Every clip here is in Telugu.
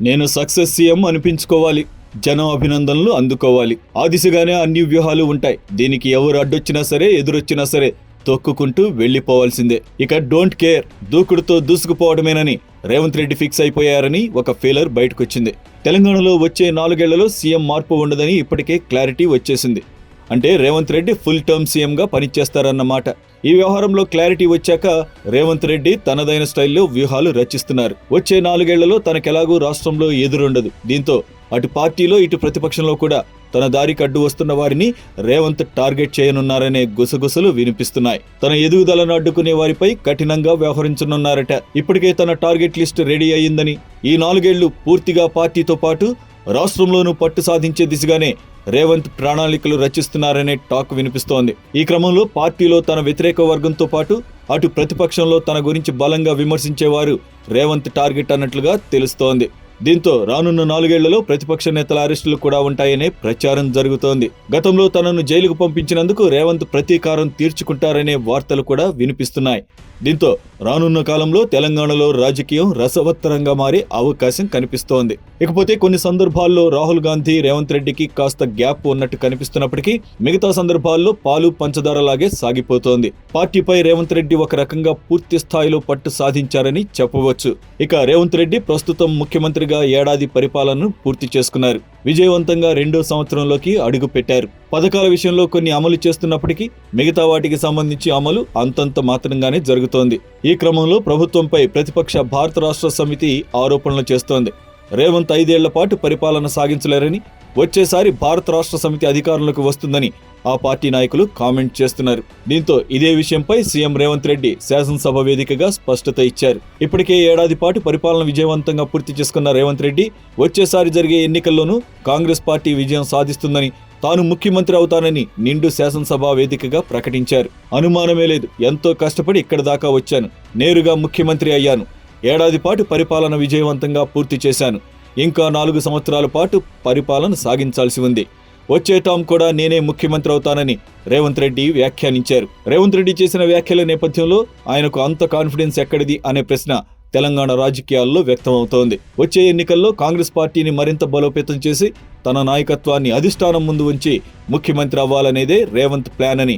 నేను సక్సెస్ సీఎం అనిపించుకోవాలి. జనం అభినందనలు అందుకోవాలి. ఆ దిశగానే అన్ని వ్యూహాలు ఉంటాయి. దీనికి ఎవరు అడ్డొచ్చినా సరే ఎదురొచ్చినా సరే తొక్కుకుంటూ వెళ్ళిపోవాల్సిందే. ఇక డోంట్ కేర్. దూకుడుతో దూసుకుపోవడమేనని రేవంత్ రెడ్డి ఫిక్స్ అయిపోయారని ఒక ఫీలర్ బయటకొచ్చింది. తెలంగాణలో వచ్చే నాలుగేళ్ళలో సీఎం మార్పు ఉండదని ఇప్పటికే క్లారిటీ వచ్చేసింది. అంటే రేవంత్ రెడ్డి ఫుల్ టర్మ్ సీఎంగా పనిచేస్తారన్నమాట. ఈ వ్యవహారంలో క్లారిటీ వచ్చాక రేవంత్ రెడ్డి తనదైన స్టైల్లో వ్యూహాలు రచిస్తున్నారు. వచ్చే నాలుగేళ్ళలో తనకెలాగూ రాష్ట్రంలో ఎదురుండదు. దీంతో అటు పార్టీలో ఇటు ప్రతిపక్షంలో కూడా తన దారికి అడ్డు వస్తున్న వారిని రేవంత్ టార్గెట్ చేయనున్నారనే గుసగుసలు వినిపిస్తున్నాయి. తన ఎదుగుదలను అడ్డుకునే వారిపై కఠినంగా వ్యవహరించనున్నారట. ఇప్పటికే తన టార్గెట్ లిస్ట్ రెడీ అయ్యిందని. ఈ నాలుగేళ్ళు పూర్తిగా పార్టీతో పాటు రాష్ట్రంలోనూ పట్టు సాధించే దిశగానే రేవంత్ ప్రణాళికలు రచిస్తున్నారనే టాక్ వినిపిస్తోంది. ఈ క్రమంలో పార్టీలో తన వ్యతిరేక వర్గంతో పాటు అటు ప్రతిపక్షంలో తన గురించి బలంగా విమర్శించేవారు రేవంత్ టార్గెట్ అన్నట్లుగా తెలుస్తోంది. దీంతో రానున్న నాలుగేళ్ళలో ప్రతిపక్ష నేతల అరెస్టులు కూడా ఉంటాయనే ప్రచారం జరుగుతోంది. గతంలో తనను జైలుకు పంపించినందుకు రేవంత్ ప్రతీకారం తీర్చుకుంటారనే వార్తలు కూడా వినిపిస్తున్నాయి. దీంతో రానున్న కాలంలో తెలంగాణలో రాజకీయం రసవత్తరంగా మారే అవకాశం కనిపిస్తోంది. ఇకపోతే కొన్ని సందర్భాల్లో రాహుల్ గాంధీ రేవంత్ రెడ్డికి కాస్త గ్యాప్ ఉన్నట్టు కనిపిస్తున్నప్పటికీ మిగతా సందర్భాల్లో పాలు పంచదారలాగే సాగిపోతోంది. పార్టీపై రేవంత్ రెడ్డి ఒక రకంగా పూర్తి స్థాయిలో పట్టు సాధించారని చెప్పవచ్చు. ఇక రేవంత్ రెడ్డి ప్రస్తుతం ముఖ్యమంత్రిగా ఏడాది పరిపాలనను పూర్తి చేసుకున్నారు. విజయవంతంగా రెండో సంవత్సరంలోకి అడుగు పెట్టారు పథకాల విషయంలో కొన్ని అమలు చేస్తున్నప్పటికీ మిగతా వాటికి సంబంధించి అమలు అంతంత మాత్రంగానే జరుగుతోంది. ఈ క్రమంలో ప్రభుత్వంపై ప్రతిపక్ష భారత రాష్ట్ర సమితి ఆరోపణలు చేస్తోంది. రేవంత్ ఐదేళ్ళ పాటు పరిపాలన సాగించలేరని వచ్చేసారి భారత రాష్ట్ర సమితి అధికారంలోకి వస్తుందని ఆ పార్టీ నాయకులు కామెంట్ చేస్తున్నారు. దీంతో ఇదే విషయంపై సీఎం రేవంత్ రెడ్డి శాసనసభ వేదికగా స్పష్టత ఇచ్చారు. ఇప్పటికే ఏడాది పాటు పరిపాలన విజయవంతంగా పూర్తి చేసుకున్న రేవంత్ రెడ్డి వచ్చేసారి జరిగే ఎన్నికల్లోనూ కాంగ్రెస్ పార్టీ విజయం సాధిస్తుందని తాను ముఖ్యమంత్రి అవుతానని నిండు శాసనసభ వేదికగా ప్రకటించారు. అనుమానమే లేదు ఎంతో కష్టపడి ఇక్కడ దాకా వచ్చాను. నేరుగా ముఖ్యమంత్రి అయ్యాను. ఏడాది పాటు పరిపాలన విజయవంతంగా పూర్తి చేశాను. ఇంకా నాలుగు సంవత్సరాల పాటు పరిపాలన సాగించాల్సి ఉంది. వచ్చే టామ్ కూడా నేనే ముఖ్యమంత్రి అవుతానని రేవంత్ రెడ్డి వ్యాఖ్యానించారు. రేవంత్ రెడ్డి చేసిన వ్యాఖ్యల నేపథ్యంలో ఆయనకు అంత కాన్ఫిడెన్స్ ఎక్కడిది అనే ప్రశ్న తెలంగాణ రాజకీయాల్లో వ్యక్తమవుతోంది. వచ్చే ఎన్నికల్లో కాంగ్రెస్ పార్టీని మరింత బలోపేతం చేసి తన నాయకత్వాన్ని అధిష్టానం ముందు ఉంచి ముఖ్యమంత్రి అవ్వాలనేదే రేవంత్ ప్లాన్ అని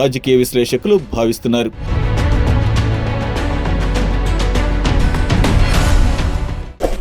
రాజకీయ విశ్లేషకులు భావిస్తున్నారు.